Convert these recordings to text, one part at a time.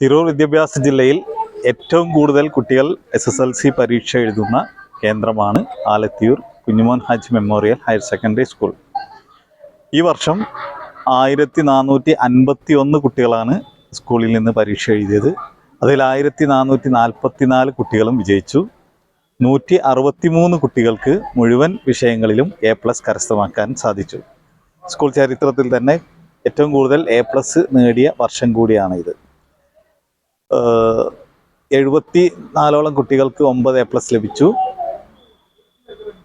തിരൂർ വിദ്യാഭ്യാസ ജില്ലയിൽ ഏറ്റവും കൂടുതൽ കുട്ടികൾ എസ് എസ് എൽ സി പരീക്ഷ എഴുതുന്ന കേന്ദ്രമാണ് Alathiyur Kunjumon Haj memorial higher secondary school. ഈ വർഷം ആയിരത്തി നാനൂറ്റി അൻപത്തി ഒന്ന് കുട്ടികളാണ് സ്കൂളിൽ നിന്ന് പരീക്ഷ എഴുതിയത്. അതിൽ ആയിരത്തി നാനൂറ്റി നാൽപ്പത്തി നാല് കുട്ടികളും വിജയിച്ചു. നൂറ്റി അറുപത്തി മൂന്ന് കുട്ടികൾക്ക് മുഴുവൻ വിഷയങ്ങളിലും എ പ്ലസ് കരസ്ഥമാക്കാൻ സാധിച്ചു. സ്കൂൾ ചരിത്രത്തിൽ തന്നെ ഏറ്റവും കൂടുതൽ എ പ്ലസ് നേടിയ വർഷം കൂടിയാണ് ഇത് എഴുപത്തി നാലോളം കുട്ടികൾക്ക് ഒമ്പത് എ പ്ലസ് ലഭിച്ചു.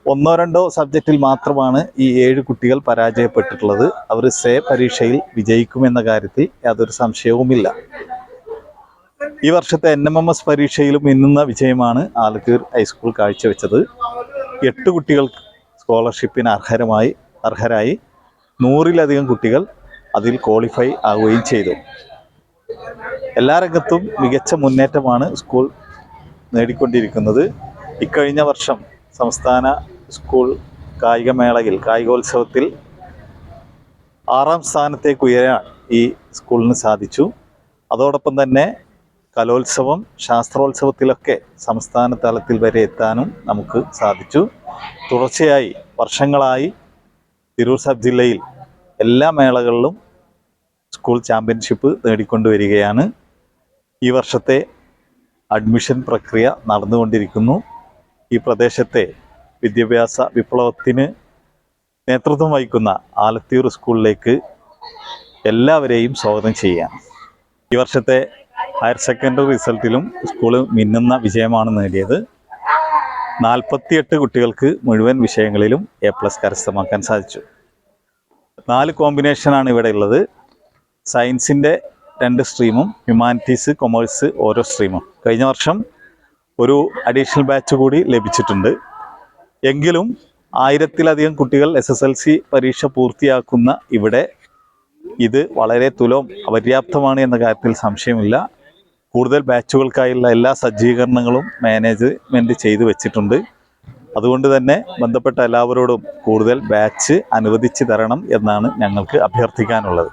ഒന്നോ രണ്ടോ സബ്ജക്റ്റിൽ മാത്രമാണ് ഈ ഏഴ് കുട്ടികൾ പരാജയപ്പെട്ടിട്ടുള്ളത്. അവർ സേ പരീക്ഷയിൽ വിജയിക്കുമെന്ന കാര്യത്തിൽ യാതൊരു സംശയവുമില്ല. ഈ വർഷത്തെ എൻ എം എം എസ് പരീക്ഷയിലും മിന്നുന്ന വിജയമാണ് ആലത്തൂർ ഹൈസ്കൂൾ കാഴ്ചവെച്ചത്. എട്ട് കുട്ടികൾ സ്കോളർഷിപ്പിന് അർഹരമായി അർഹരായി. നൂറിലധികം കുട്ടികൾ അതിൽ ക്വാളിഫൈ ആവുകയും ചെയ്തു. എല്ലാ രംഗത്തും മികച്ച മുന്നേറ്റമാണ് സ്കൂൾ നേടിക്കൊണ്ടിരിക്കുന്നത്. ഇക്കഴിഞ്ഞ വർഷം സംസ്ഥാന സ്കൂൾ കായികമേളയിൽ കായികോത്സവത്തിൽ ആറാം സ്ഥാനത്തേക്ക് ഉയരാൻ ഈ സ്കൂളിന് സാധിച്ചു. അതോടൊപ്പം തന്നെ കലോത്സവം ശാസ്ത്രോത്സവത്തിലൊക്കെ സംസ്ഥാന തലത്തിൽ വരെ എത്താനും നമുക്ക് സാധിച്ചു. തുടർച്ചയായി വർഷങ്ങളായി തിരൂർ സബ് ജില്ലയിൽ എല്ലാ മേളകളിലും സ്കൂൾ ചാമ്പ്യൻഷിപ്പ് നേടിക്കൊണ്ടുവരികയാണ്. ഈ വർഷത്തെ അഡ്മിഷൻ പ്രക്രിയ നടന്നുകൊണ്ടിരിക്കുന്നു. ഈ പ്രദേശത്തെ വിദ്യാഭ്യാസ വിപ്ലവത്തിന് നേതൃത്വം വഹിക്കുന്ന ആലത്തിയൂർ സ്കൂളിലേക്ക് എല്ലാവരെയും സ്വാഗതം ചെയ്യാം ഈ വർഷത്തെ ഹയർ സെക്കൻഡറി റിസൾട്ടിലും സ്കൂൾ മിന്നുന്ന വിജയമാണ് നേടിയത്. നാൽപ്പത്തിയെട്ട് കുട്ടികൾക്ക് മുഴുവൻ വിഷയങ്ങളിലും എ പ്ലസ് കരസ്ഥമാക്കാൻ സാധിച്ചു. നാല് കോമ്പിനേഷനാണ് ഇവിടെ ഉള്ളത്. സയൻസിന്റെ രണ്ട് സ്ട്രീമും ഹ്യൂമാനിറ്റീസ് കൊമേഴ്സ് ഓരോ സ്ട്രീമും. കഴിഞ്ഞ വർഷം ഒരു അഡീഷണൽ ബാച്ച് കൂടി ലഭിച്ചിട്ടുണ്ട്. എങ്കിലും ആയിരത്തിലധികം കുട്ടികൾ എസ് എസ് എൽ സി പരീക്ഷ പൂർത്തിയാക്കുന്ന ഇവിടെ ഇത് വളരെ തുലം അപര്യാപ്തമാണ് എന്ന കാര്യത്തിൽ സംശയമില്ല. കൂടുതൽ ബാച്ചുകൾക്കായുള്ള എല്ലാ സജ്ജീകരണങ്ങളും മാനേജ്മെന്റ് ചെയ്തു വെച്ചിട്ടുണ്ട്. അതുകൊണ്ട് തന്നെ ബന്ധപ്പെട്ട എല്ലാവരോടും കൂടുതൽ ബാച്ച് അനുവദിച്ച് തരണം എന്നാണ് ഞങ്ങൾക്ക് അഭ്യർത്ഥിക്കാനുള്ളത്.